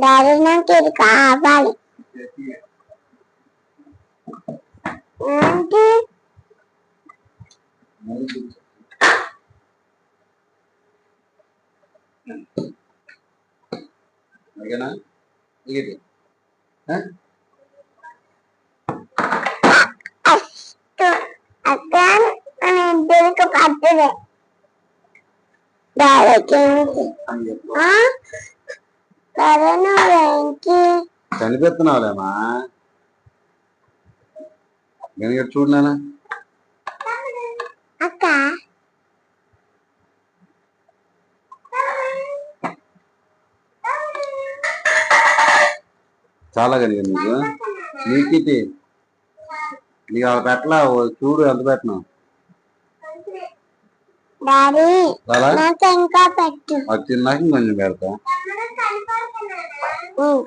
Daddy నాకు ఇది కావాలి ఏంటి మళ్ళీ కూర్చో. ఓకేనా ఇది అಷ್ಟು అక్క మన ఇద్దరికి పట్టదే డాడీకి ఏంటి నేను అక్క. చాలా కలిగింది నీకు నీకు నీకు అలా పెట్టలా చూడు ఎంత పెట్టినావు. డాడీ చాలా నాకు ఇంకా పెట్టు. అది తిన్నాక కొంచెం పెడతా. ఉమ్.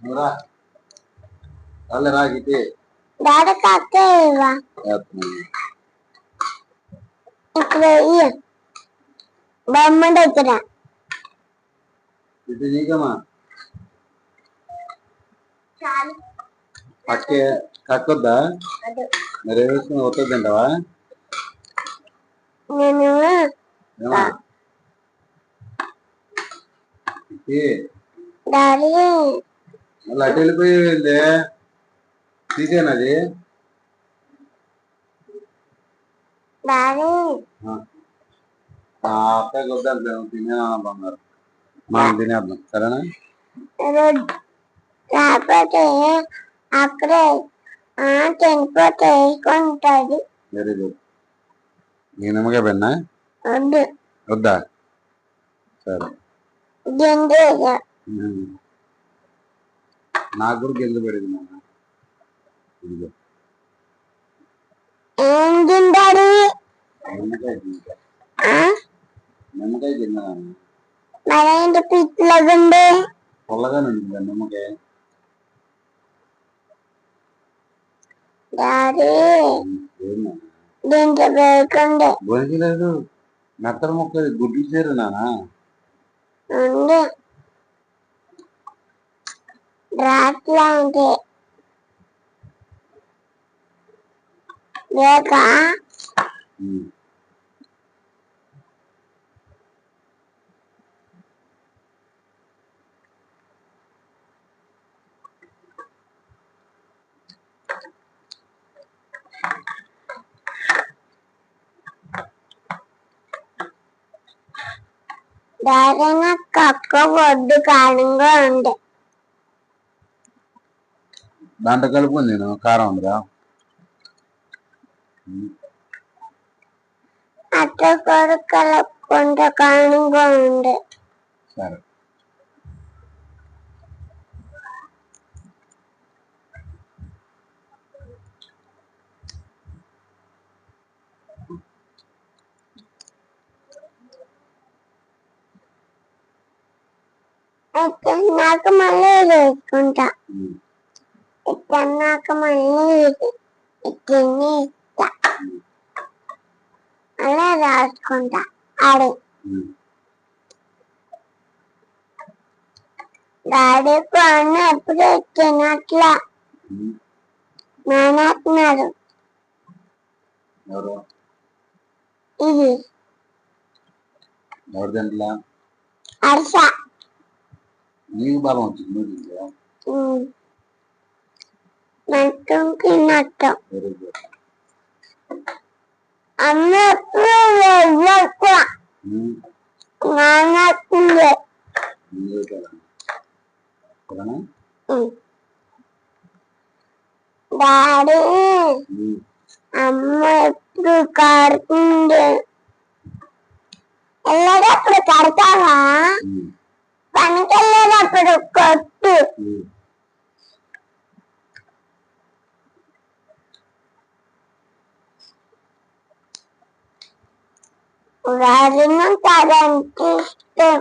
నువ్వు రా రాలే రా ఇది డాడీకి అక్క ఇవ్వ. వేస్తున్నాను. ఇక్కడ ఇయ్య బొమ్మ దగ్గర. ఇది నీకమ్మా. పక్కే కక్కొద్దా? మరి వేసుకుని వస్తుందంటావా నేను మళ్ళీ అటు వెళ్ళిపోయింది తీసేనది అక్కకి వద్దాం తినే బంగారు. మనం తినేద్దాం సరేనా? లేకపోతే అక్కడే చనిపోతే వెరీ గుడ్ నీ నిమ్మకాయ పెన్నా వద్దు వద్దా సరే గింజ ఉమ్. నాకు కూడా గింజ పడింది నాన్న ఇదిగో. ఏం గిండాడి నిమ్మకాయ గింజ ఆ? నిమ్మకాయ గింజ నాన్న మరేంటి పిట్ల గుండె పొల్లగానే ఉంది కదా నిమ్మకాయ డాడీ ఏం నాన్న? దీంట్లో వేయకుండే బొనికిలేదు మెత్తల ముక్క గుడ్లు చేరు నానా? ఉంది రాట్లాంటి లేక కక్క ఒడ్డు కాలంగా ఉంది దాంట్లో కలుపు నేను కారం ఉందిరా అత్త కొడుకు కలుపుకుంటే కాలంగా ఉంది సరే తిన్నాక మళ్ళీ వేసుకుంటా. తిన్నాక మళ్ళీ తిని అలా రాసుకుంటా. ఉమ్. డాడీ కొన్న ఎప్పుడు తినట్లా. నానేస్తున్నారు ఇది. అరిస నీకు బలం వచ్చింది నువ్వు మొత్తం తిన్నట్టు వెరీ గుడ్ నానేస్తుంది నువ్వు సరేనా డాడీ. అమ్మ ఎప్పుడు కడుతుంది వెళ్ళేటప్పుడు కడతావా. పనికి கட்டு വരണം തരാനിക്ക് ഇഷ്ടം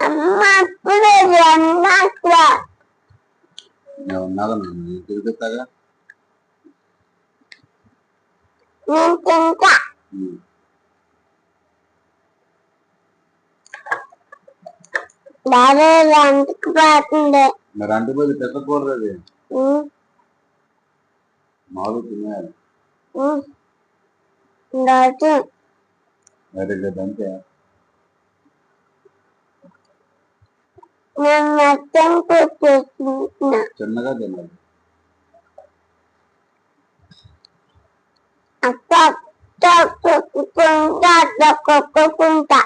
അമ്മ അപ്പഴേ രണ്ടാക്ക ഞാൻ തിങ്ക మరి అంటే పోయి పెట్టకూడదు అది? ఉమ్. రోజు వెరీ గుడ్ అంతే? చిన్నగా తినాలి అక్క తొక్కుకుంటా అట్లా కొట్టుకుంటా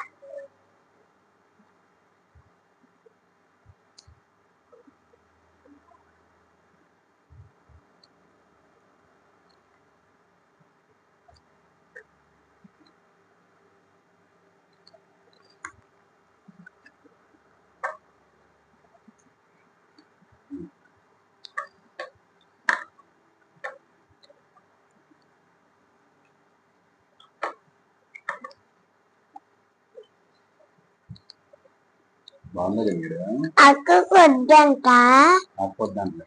బాగుందా అక్క కొద్దంట. ఆపొద్దంటే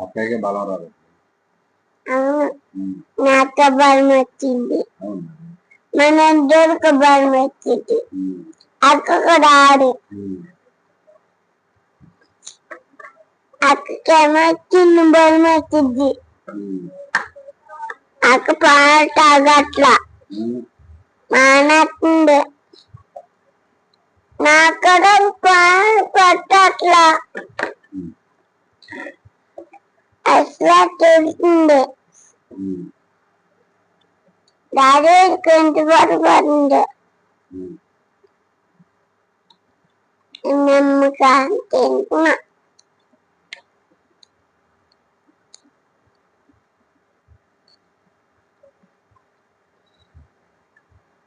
అక్కడికే బలం రాదు. నాకు బలం వచ్చింది. మన ఇద్దరికి బలం వచ్చింది. అక్క అక్కకేమో చిన్న బలం వచ్చింది. అక్క పాలు తాగట్లా. ఉమ్. మానేస్తుంది నాకు కూడా పాలు పట్టట్లా ఉమ్. అసలు తెలుస్తుంది ఉమ్, డాడీ కొంచెం పడిపోతుంది ఉమ్. నమ్మకం తింటున్నా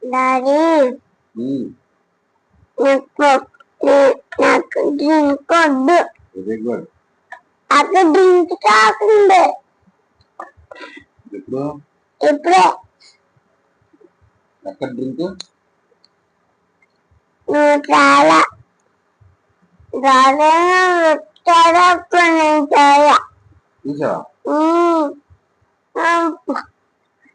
డాడీ ఉమ్. నాకు డ్రింక్ వద్దు అక్కడ డ్రింక్ కాకుండా ఇప్పుడే ఎక్కడ డ్రింక్? నువ్వు చాలా చాలా చూసావా?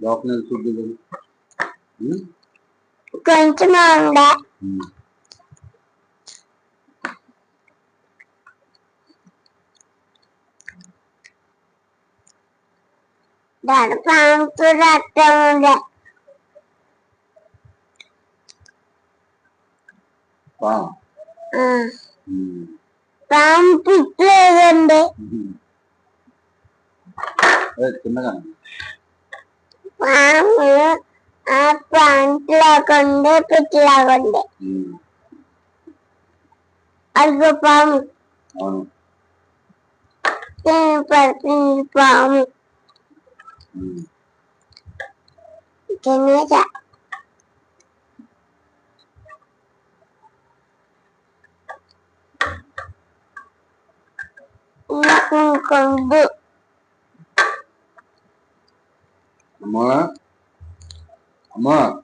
లోపల నుంచి చూడు ఇది. ఉమ్. కొంచెం ఉండే ఉమ్. దాని పాంపు రక్తం ఉండే పా. చిన్నగా పాము ఆ ప్యాంట్ లాగుండే పిచ్చి ఉమ్. అదిగో పాము అవును తిని పడుతుంది పాము cái nữa dạ Nó con bự. Amma Amma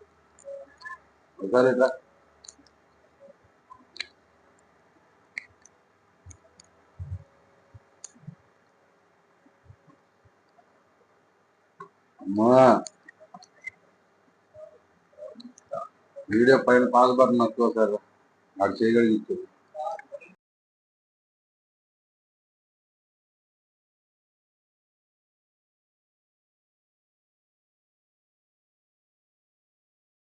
Apa ada tak? అమ్మా. వీడియో పైన పాస్ బటన్ నొక్కు అది చేయగలిగించారు